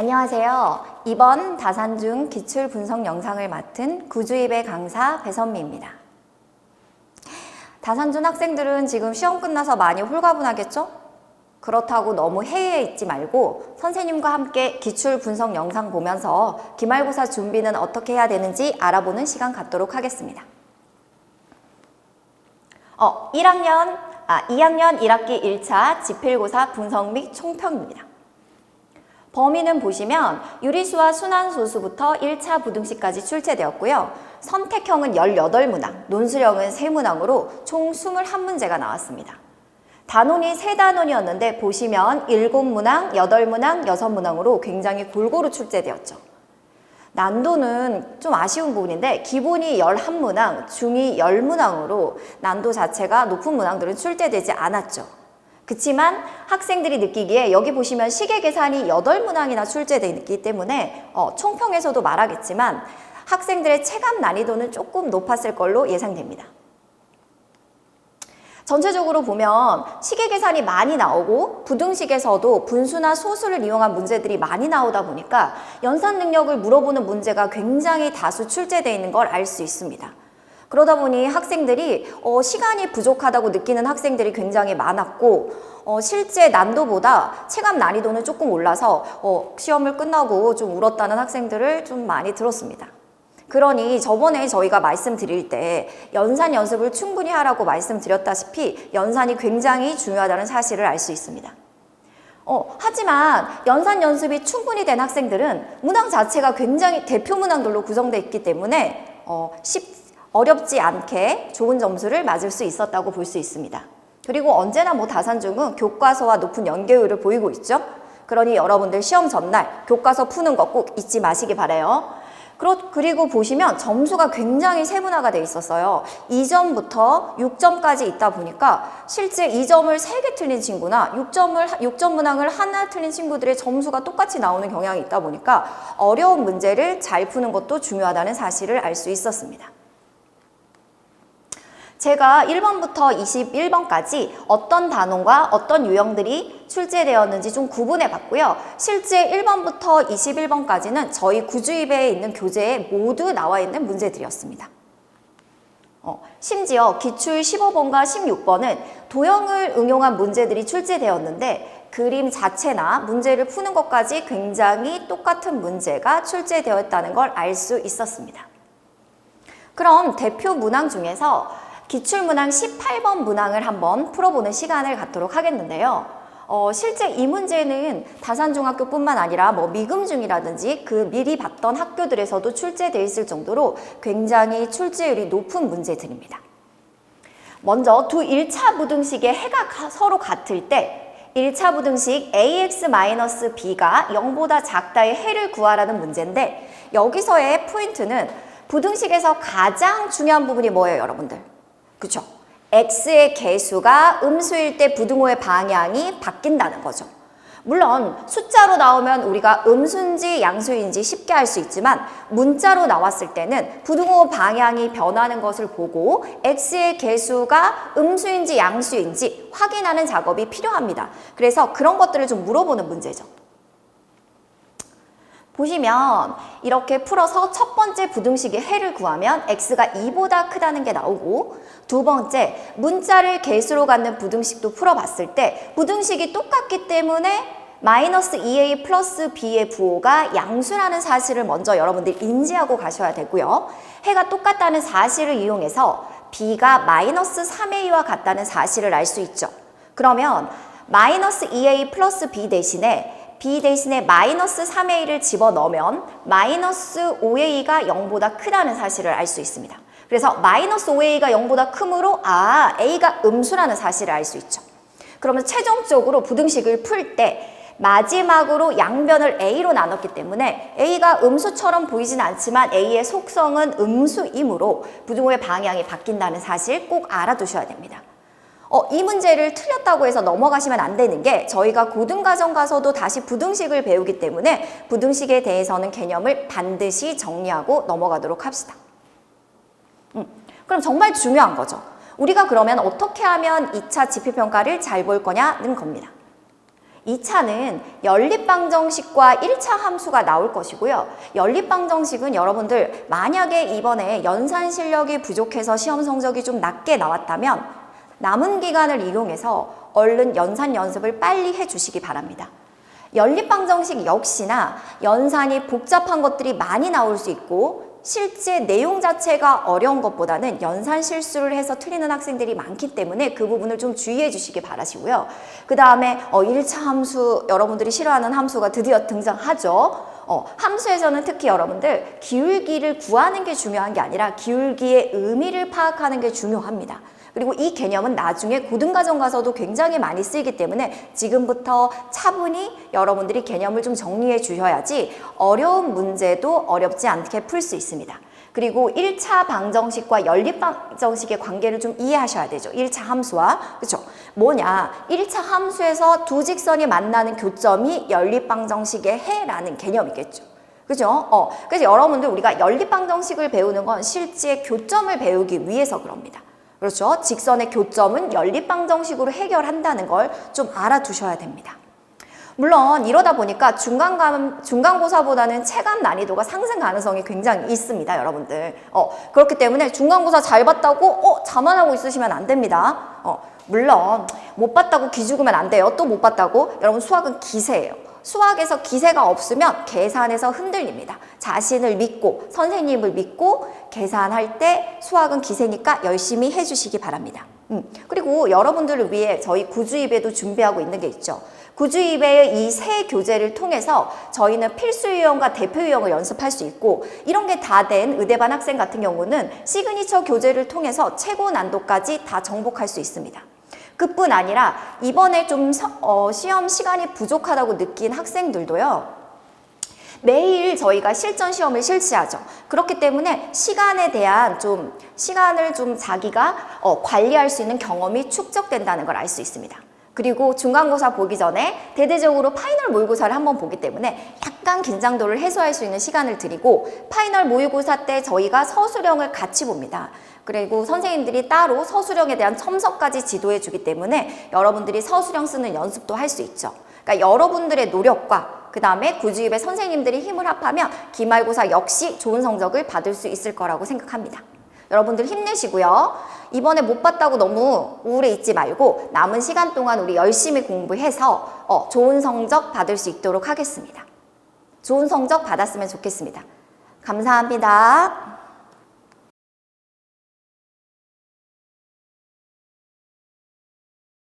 안녕하세요. 이번 다산중 기출 분석 영상을 맡은 구주입의 강사 배선미입니다. 다산중 학생들은 지금 시험 끝나서 많이 홀가분하겠죠? 그렇다고 너무 해외에 있지 말고 선생님과 함께 기출 분석 영상 보면서 기말고사 준비는 어떻게 해야 되는지 알아보는 시간 갖도록 하겠습니다. 어, 1학년, 아, 2학년 1학기 1차 지필고사 분석 및 총평입니다. 범위는 보시면 유리수와 순환소수부터 1차 부등식까지 출제되었고요. 선택형은 18문항, 논술형은 3문항으로 총 21문제가 나왔습니다. 단원이 3단원이었는데 보시면 7문항, 8문항, 6문항으로 굉장히 골고루 출제되었죠. 난도는 좀 아쉬운 부분인데 기본이 11문항, 중이 10문항으로 난도 자체가 높은 문항들은 출제되지 않았죠. 그렇지만 학생들이 느끼기에 여기 보시면 시계 계산이 8문항이나 출제되어 있기 때문에 어, 총평에서도 말하겠지만 학생들의 체감 난이도는 조금 높았을 걸로 예상됩니다. 전체적으로 보면 시계 계산이 많이 나오고 부등식에서도 분수나 소수를 이용한 문제들이 많이 나오다 보니까 연산 능력을 물어보는 문제가 굉장히 다수 출제되어 있는 걸 알 수 있습니다. 그러다 보니 학생들이 어, 시간이 부족하다고 느끼는 학생들이 굉장히 많았고 어, 실제 난도보다 체감 난이도는 조금 올라서 어, 시험을 끝나고 좀 울었다는 학생들을 좀 많이 들었습니다. 그러니 저번에 저희가 말씀드릴 때 연산 연습을 충분히 하라고 말씀드렸다시피 연산이 굉장히 중요하다는 사실을 알 수 있습니다. 어, 하지만 연산 연습이 충분히 된 학생들은 문항 자체가 굉장히 대표 문항들로 구성되어 있기 때문에 어, 쉽, 어렵지 않게 좋은 점수를 맞을 수 있었다고 볼 수 있습니다. 그리고 언제나 뭐 다산중은 교과서와 높은 연계율을 보이고 있죠. 그러니 여러분들 시험 전날 교과서 푸는 거 꼭 잊지 마시기 바래요. 그리고 보시면 점수가 굉장히 세분화가 돼 있었어요. 2점부터 6점까지 있다 보니까 실제 2점을 3개 틀린 친구나 6점을 6점 문항을 하나 틀린 친구들의 점수가 똑같이 나오는 경향이 있다 보니까 어려운 문제를 잘 푸는 것도 중요하다는 사실을 알 수 있었습니다. 제가 1번부터 21번까지 어떤 단원과 어떤 유형들이 출제되었는지 좀 구분해 봤고요. 실제 1번부터 21번까지는 저희 구주입에 있는 교재에 모두 나와 있는 문제들이었습니다. 어, 심지어 기출 15번과 16번은 도형을 응용한 문제들이 출제되었는데 그림 자체나 문제를 푸는 것까지 굉장히 똑같은 문제가 출제되었다는 걸 알 수 있었습니다. 그럼 대표 문항 중에서 기출문항 18번 문항을 한번 풀어보는 시간을 갖도록 하겠는데요. 어, 실제 이 문제는 다산중학교뿐만 아니라 뭐 미금중이라든지 그 미리 봤던 학교들에서도 출제돼 있을 정도로 굉장히 출제율이 높은 문제들입니다. 먼저 두 1차 부등식의 해가 서로 같을 때 1차 부등식 ax-b가 0보다 작다의 해를 구하라는 문제인데 여기서의 포인트는 부등식에서 가장 중요한 부분이 뭐예요, 여러분들? 그쵸? x의 개수가 음수일 때 부등호의 방향이 바뀐다는 거죠. 물론 숫자로 나오면 우리가 음수인지 양수인지 쉽게 알 수 있지만 문자로 나왔을 때는 부등호 방향이 변하는 것을 보고 x의 개수가 음수인지 양수인지 확인하는 작업이 필요합니다. 그래서 그런 것들을 좀 물어보는 문제죠. 보시면 이렇게 풀어서 첫 번째 부등식의 해를 구하면 x가 2보다 크다는 게 나오고 두 번째 문자를 개수로 갖는 부등식도 풀어봤을 때 부등식이 똑같기 때문에 마이너스 2a 플러스 b의 부호가 양수라는 사실을 먼저 여러분들 인지하고 가셔야 되고요. 해가 똑같다는 사실을 이용해서 b가 마이너스 3a와 같다는 사실을 알 수 있죠. 그러면 마이너스 2a 플러스 b 대신에 b 대신에 마이너스 3a를 집어넣으면 마이너스 5a가 0보다 크다는 사실을 알 수 있습니다. 그래서 마이너스 5a가 0보다 크므로 아 a가 음수라는 사실을 알 수 있죠. 그러면 최종적으로 부등식을 풀 때 마지막으로 양변을 a로 나눴기 때문에 a가 음수처럼 보이진 않지만 a의 속성은 음수이므로 부등호의 방향이 바뀐다는 사실 꼭 알아두셔야 됩니다. 어, 이 문제를 틀렸다고 해서 넘어가시면 안 되는 게 저희가 고등과정 가서도 다시 부등식을 배우기 때문에 부등식에 대해서는 개념을 반드시 정리하고 넘어가도록 합시다. 음, 그럼 정말 중요한 거죠. 우리가 그러면 어떻게 하면 2차 지표평가를 잘 볼 거냐는 겁니다. 2차는 연립방정식과 1차 함수가 나올 것이고요. 연립방정식은 여러분들 만약에 이번에 연산 실력이 부족해서 시험 성적이 좀 낮게 나왔다면 남은 기간을 이용해서 얼른 연산 연습을 빨리 해주시기 바랍니다. 연립방정식 역시나 연산이 복잡한 것들이 많이 나올 수 있고 실제 내용 자체가 어려운 것보다는 연산 실수를 해서 틀리는 학생들이 많기 때문에 그 부분을 좀 주의해 주시기 바라시고요. 그 다음에 어, 1차 함수, 여러분들이 싫어하는 함수가 드디어 등장하죠. 어, 함수에서는 특히 여러분들 기울기를 구하는 게 중요한 게 아니라 기울기의 의미를 파악하는 게 중요합니다. 그리고 이 개념은 나중에 고등과정 가서도 굉장히 많이 쓰이기 때문에 지금부터 차분히 여러분들이 개념을 좀 정리해 주셔야지 어려운 문제도 어렵지 않게 풀 수 있습니다. 그리고 1차 방정식과 연립 방정식의 관계를 좀 이해하셔야 되죠. 1차 함수와. 그렇죠? 뭐냐? 1차 함수에서 두 직선이 만나는 교점이 연립 방정식의 해라는 개념이겠죠. 그죠? 어, 그래서 여러분들 우리가 연립 방정식을 배우는 건 실제 교점을 배우기 위해서 그럽니다. 그렇죠? 직선의 교점은 연립방정식으로 해결한다는 걸 좀 알아두셔야 됩니다. 물론 이러다 보니까 중간감, 중간고사보다는 체감 난이도가 상승 가능성이 굉장히 있습니다, 여러분들. 어, 그렇기 때문에 중간고사 잘 봤다고 어, 자만하고 있으시면 안 됩니다. 어, 물론 못 봤다고 기죽으면 안 돼요. 또 못 봤다고 여러분 수학은 기세예요. 수학에서 기세가 없으면 계산에서 흔들립니다. 자신을 믿고 선생님을 믿고 계산할 때 수학은 기세니까 열심히 해주시기 바랍니다. 음, 그리고 여러분들을 위해 저희 구주입에도 준비하고 있는 게 있죠. 구주입의 이 세 교재를 통해서 저희는 필수 유형과 대표 유형을 연습할 수 있고 이런 게 다 된 의대반 학생 같은 경우는 시그니처 교재를 통해서 최고 난도까지 다 정복할 수 있습니다. 그뿐 아니라 이번에 좀 서, 어, 시험 시간이 부족하다고 느낀 학생들도요. 매일 저희가 실전 시험을 실시하죠. 그렇기 때문에 시간에 대한 좀 시간을 좀 자기가 어, 관리할 수 있는 경험이 축적된다는 걸 알 수 있습니다. 그리고 중간고사 보기 전에 대대적으로 파이널 모의고사를 한번 보기 때문에 약간 긴장도를 해소할 수 있는 시간을 드리고 파이널 모의고사 때 저희가 서술형을 같이 봅니다. 그리고 선생님들이 따로 서술형에 대한 첨서까지 지도해 주기 때문에 여러분들이 서술형 쓰는 연습도 할 수 있죠. 그러니까 여러분들의 노력과 그 다음에 구주입의 선생님들이 힘을 합하면 기말고사 역시 좋은 성적을 받을 수 있을 거라고 생각합니다. 여러분들 힘내시고요. 이번에 못 봤다고 너무 우울해 있지 말고 남은 시간 동안 우리 열심히 공부해서 어, 좋은 성적 받을 수 있도록 하겠습니다. 좋은 성적 받았으면 좋겠습니다. 감사합니다.